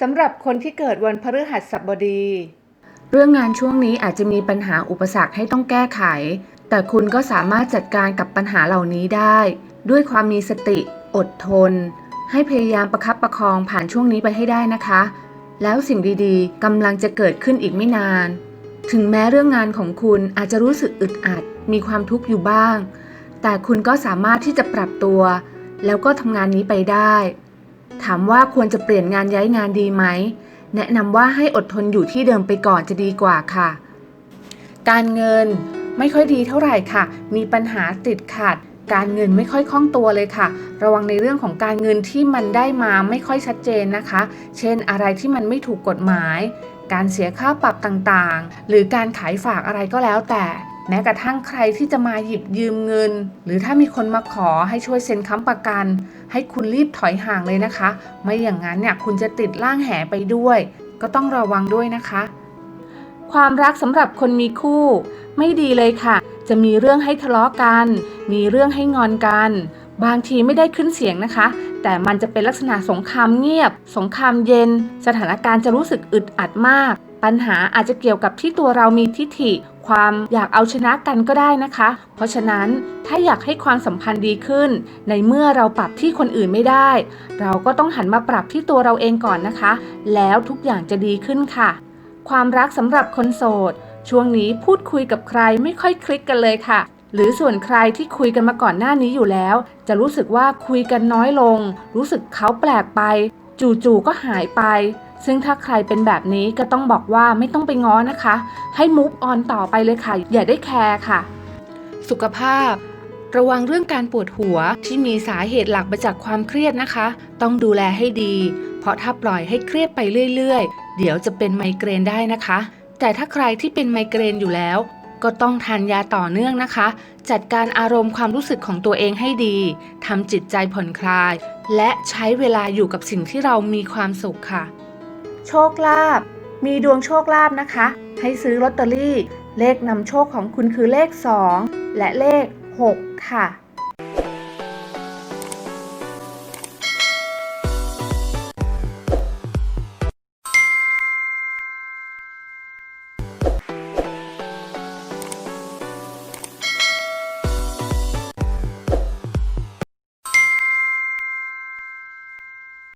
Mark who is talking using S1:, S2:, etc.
S1: สำหรับคนที่เกิดวันพฤหัสบดี
S2: เรื่องงานช่วงนี้อาจจะมีปัญหาอุปสรรคให้ต้องแก้ไข แต่คุณก็สามารถจัดการกับปัญหาเหล่านี้ได้ ด้วยความมีสติ อดทน ให้พยายามประคับประคองผ่านช่วงนี้ไปให้ได้นะคะ แล้วสิ่งดีๆกำลังจะเกิดขึ้นอีกไม่นาน ถึงแม้เรื่องงานของคุณอาจจะรู้สึกอึดอัด มีความทุกข์อยู่บ้าง แต่คุณก็สามารถที่จะปรับตัว แล้วก็ทำงานนี้ไปได้ ถามว่าควรจะเปลี่ยนงานย้ายงานดีไหม แนะนำว่าให้อดทนอยู่ที่เดิมไปก่อนจะดีกว่าค่ะ การเงินไม่ค่อยดีเท่าไหร่ค่ะ มีปัญหาติดขัด การเงินไม่ค่อยคล่องตัวเลยค่ะ ระวังในเรื่องของการเงินที่มันได้มาไม่ค่อยชัดเจนนะคะ เช่นอะไรที่มันไม่ถูกกฎหมาย การเสียค่าปรับต่างๆ หรือการขายฝากอะไรก็แล้วแต่ แม้กระทั่งใครที่จะมาหยิบยืมเงิน หรือถ้ามีคนมาขอให้ช่วยเซ็นค้ำประกัน ให้คุณรีบถอยห่างเลยนะคะ ไม่อย่างนั้นเนี่ยคุณจะติดล่างแหไปด้วย ก็ต้องระวังด้วยนะคะ ความรักสำหรับคนมีคู่ ไม่ดีเลยค่ะ จะมีเรื่องให้ทะเลาะกัน มีเรื่องให้งอนกัน บางทีไม่ได้ขึ้นเสียงนะคะ แต่มันจะเป็นลักษณะสงครามเงียบ สงครามเย็น สถานการณ์จะรู้สึกอึดอัดมาก ปัญหาอาจจะเกี่ยวกับที่ตัวเรามีทิฐิ ความอยากเอาชนะกันก็ได้นะคะ เพราะฉะนั้นถ้าอยากให้ความสัมพันธ์ดีขึ้น ในเมื่อเราปรับที่คนอื่นไม่ได้ เราก็ต้องหันมาปรับที่ตัวเราเองก่อนนะคะ แล้วทุกอย่างจะดีขึ้นค่ะ ความรักสำหรับคนโสด ช่วงนี้พูดคุยกับใครไม่ค่อยคลิกกันเลยค่ะหรือส่วนใครที่คุยกันมาก่อนหน้านี้อยู่แล้ว จะรู้สึกว่าคุยกันน้อยลง รู้สึกเขาแปลกไป จู่ๆก็หายไป ซึ่งถ้าใครเป็นแบบนี้ก็ต้องบอกว่าไม่ต้องไปง้อนะคะ ให้มุ v ออนต่อไปเลยค่ะ อย่าได้แคร์ค่ะ สุขภาพ ระวังเรื่องการปวดหัวที่มีสาเหตุหลักมาจากความเครียดนะคะ ต้องดูแลให้ดี เพราะถ้าปล่อยให้เครียดไปเรื่อยๆ เดี๋ยวจะเป็นไมเกรนได้นะคะ แต่ถ้าใครที่เป็นไมเกรนอยู่แล้ว ก็ต้องทานยาต่อเนื่องนะคะ จัดการอารมณ์ความรู้สึกของตัวเองให้ดีทำจิตใจผ่อนคลาย และใช้เวลาอยู่กับสิ่งที่เรามีความสุขค่ะ โชคลาภมีดวงโชคลาภนะคะ ให้ซื้อลอตเตอรี่ เลขนำโชคของคุณคือเลข 2 และเลข 6 ค่ะ